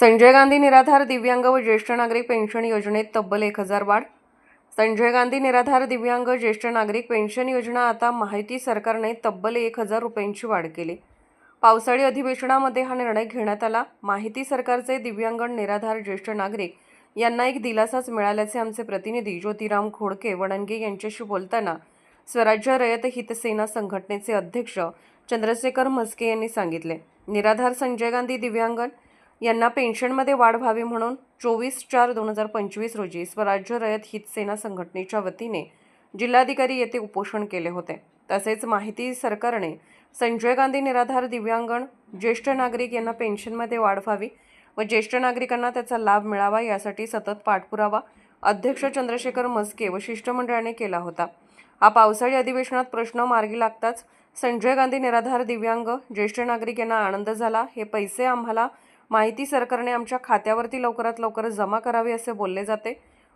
संजय गांधी निराधार दिव्यांग व ज्येष्ठ नागरिक पेन्शन योजनेत तब्बल एक हजार वाढ. संजय गांधी निराधार दिव्यांग ज्येष्ठ नागरिक पेन्शन योजना आता माहिती सरकारने तब्बल एक हजार रुपयांची वाढ केली. पावसाळी अधिवेशनामध्ये हा निर्णय घेण्यात आला. माहिती सरकारचे दिव्यांग निराधार ज्येष्ठ नागरिक यांना एक दिलासाच मिळाल्याचे आमचे प्रतिनिधी ज्योतिराम खोडके वणनगे यांच्याशी बोलताना स्वराज्य रयत हितसेना संघटनेचे अध्यक्ष चंद्रशेखर म्हस्के यांनी सांगितले. निराधार संजय गांधी दिव्यांगण यांना पेन्शनमध्ये वाढ व्हावी म्हणून चोवीस चार दोन हजार पंचवीस रोजी स्वराज्य रयत हित सेना संघटनेच्या वतीने जिल्हाधिकारी येथे उपोषण केले होते. तसेच माहिती सरकारने संजय गांधी निराधार दिव्यांगण ज्येष्ठ नागरिक यांना पेन्शनमध्ये वाढ व्हावी व ज्येष्ठ नागरिकांना त्याचा लाभ मिळावा यासाठी सतत पाठपुरावा अध्यक्ष चंद्रशेखर मस्के व शिष्टमंडळाने केला होता. हा पावसाळी अधिवेशनात प्रश्न मार्गी लागताच संजय गांधी निराधार दिव्यांग ज्येष्ठ नागरिक यांना आनंद झाला. हे पैसे आम्हाला माहिती सरकारने आमच्या खात्यावरती लवकरात लवकर जमा करावे असे बोलले जाते.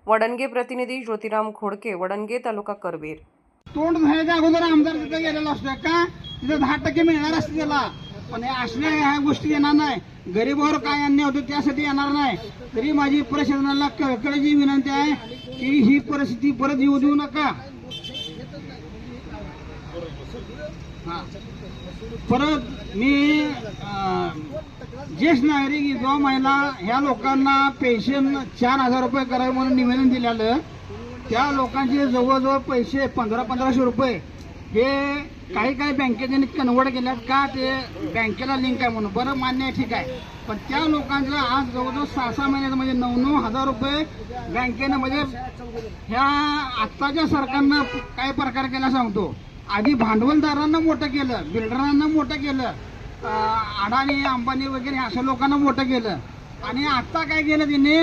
वडणगे प्रतिनिधी ज्योतिराम खोडके वडणगे तालुका करवीर. तोंड धुण्याच्या अगोदर आमदार तिथं गेलेला असतोय का? तिथं दहा टक्के मिळणार असते त्याला. पण असल्या ह्या गोष्टी येणार नाही. गरीबावर काय अन्याय होतो त्यासाठी येणार नाही. तरी माझी प्रशासनाला कळकळीची विनंती आहे की ही परिस्थिती परत येऊ देऊ नका. परत मी ज्येष्ठ नागरिक विधवा महिला ह्या लोकांना पेन्शन चार हजार रुपये करावे म्हणून निवेदन दिलेलं. त्या लोकांचे जवळजवळ पैसे पंधरा पंधराशे रुपये हे काही काही बँकेने कन्वर्ट केल्यात का ते बँकेला लिंक आहे म्हणून. बरं मान्य आहे ठीक आहे. पण त्या लोकांचं आज जवळजवळ सहा सहा महिन्यात म्हणजे नऊ नऊ हजार रुपये बँकेनं म्हणजे ह्या आत्ताच्या सरकारनं काय प्रकार केला सांगतो. आधी भांडवलदारांना मोठं केलं बिल्डरांना मोठं केलं अडाणी अंबानी वगैरे अशा लोकांना मोठं केलं. आणि आत्ता काय केलं तिने?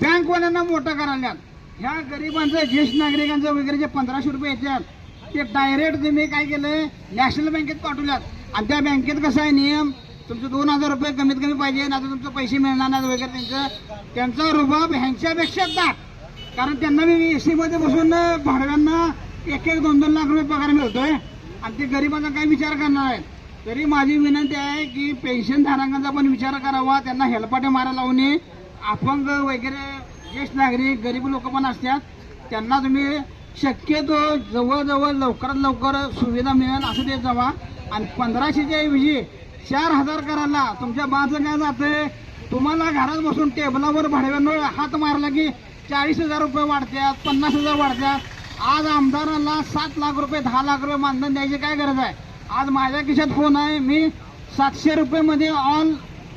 बँकवाल्यांना मोठं करायला ह्या गरिबांचं ज्येष्ठ नागरिकांचं वगैरे जे पंधराशे रुपये येतात ते डायरेक्ट तुम्ही काय केलं नॅशनल बँकेत पाठवल्यात. आणि त्या बँकेत कसं आहे नियम? तुमचं दोन हजार रुपये कमीत कमी पाहिजे ना तुमचं पैसे मिळणार नाहीत वगैरे त्यांचं. त्यांचा रुबाब ह्यांच्यापेक्षा दाट कारण त्यांना मी ए सीमध्ये बसून भाडव्यांना एक एक दोन दोन लाख रुपये पगार मिळतोय. आणि ते गरिबाचा काय विचार करणार आहेत? तरी माझी विनंती आहे की पेन्शन धारकांचा पण विचार करावा त्यांना हेलपाटे मारायला लावणे अपंग वगैरे ज्येष्ठ नागरिक गरीब लोक पण असतात. त्यांना तुम्ही शक्यतो जवळजवळ लवकरात लवकर सुविधा मिळेल असं देत जावा. आणि पंधराशेच्या ऐवजी चार हजार करायला तुमच्या बाचं काय जाते तुम्हाला घरात बसून टेबलावर भाडव्यानं हात मारला की चाळीस हजार रुपये वाढतात पन्नास हजार वाढतात आज आमदाराला सात लाख रुपये दहा लाख रुपये मानधन द्यायची काय गरज आहे? आज माझ्या खिशात फोन आहे मी सातशे रुपयेमध्ये ऑल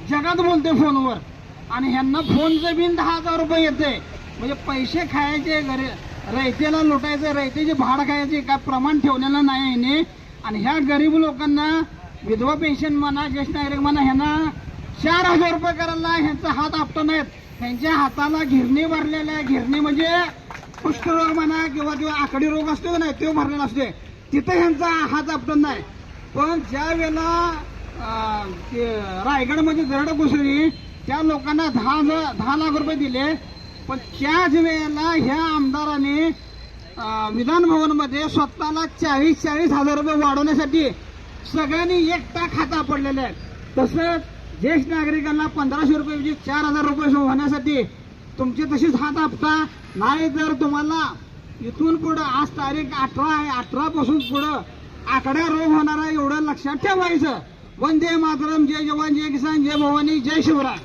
जगात बोलते फोनवर आणि ह्यांना फोनचं बिल दहा हजार रुपये येते म्हणजे पैसे खायचे घरी रयतेला लुटायचं रयतेचे भाड खायचे काय प्रमाण ठेवलेलं नाही याने. आणि ह्या गरीब लोकांना विधवा पेन्शन म्हणा ज्येष्ठ नागरिक म्हणा ह्यांना चार हजार रुपये करायला ह्यांचा हात आपटत नाहीत. ह्यांच्या हाताला घिरणी भरलेल्या आहे घिरणी म्हणजे कुष्ठरोग म्हणा किंवा किंवा आकडी रोग असतो का नाही तो भरलेला असते तिथं ह्यांचा हात आपटत नाही. पण ज्या वेळेला रायगडमध्ये दरड घुसली त्या लोकांना दहा हजार दहा लाख रुपये दिले. पण त्याच वेळेला ह्या आमदाराने विधान भवनमध्ये स्वतःला चाळीस चाळीस हजार रुपये वाढवण्यासाठी सगळ्यांनी एकटा खाता पडलेले आहेत. तसंच ज्येष्ठ नागरिकांना पंधराशे रुपये म्हणजे चार हजार रुपये होण्यासाठी तुमचे तशीच हात आपता. नाही तर तुम्हाला इथून पुढं आज तारीख अठरा आहे अठरा पासून पुढं आकड्या रोग होणार आहे एवढं लक्षात ठेवायचं. वंदे मातरम जय जवान जय किसान जय भवानी जय शिवराय.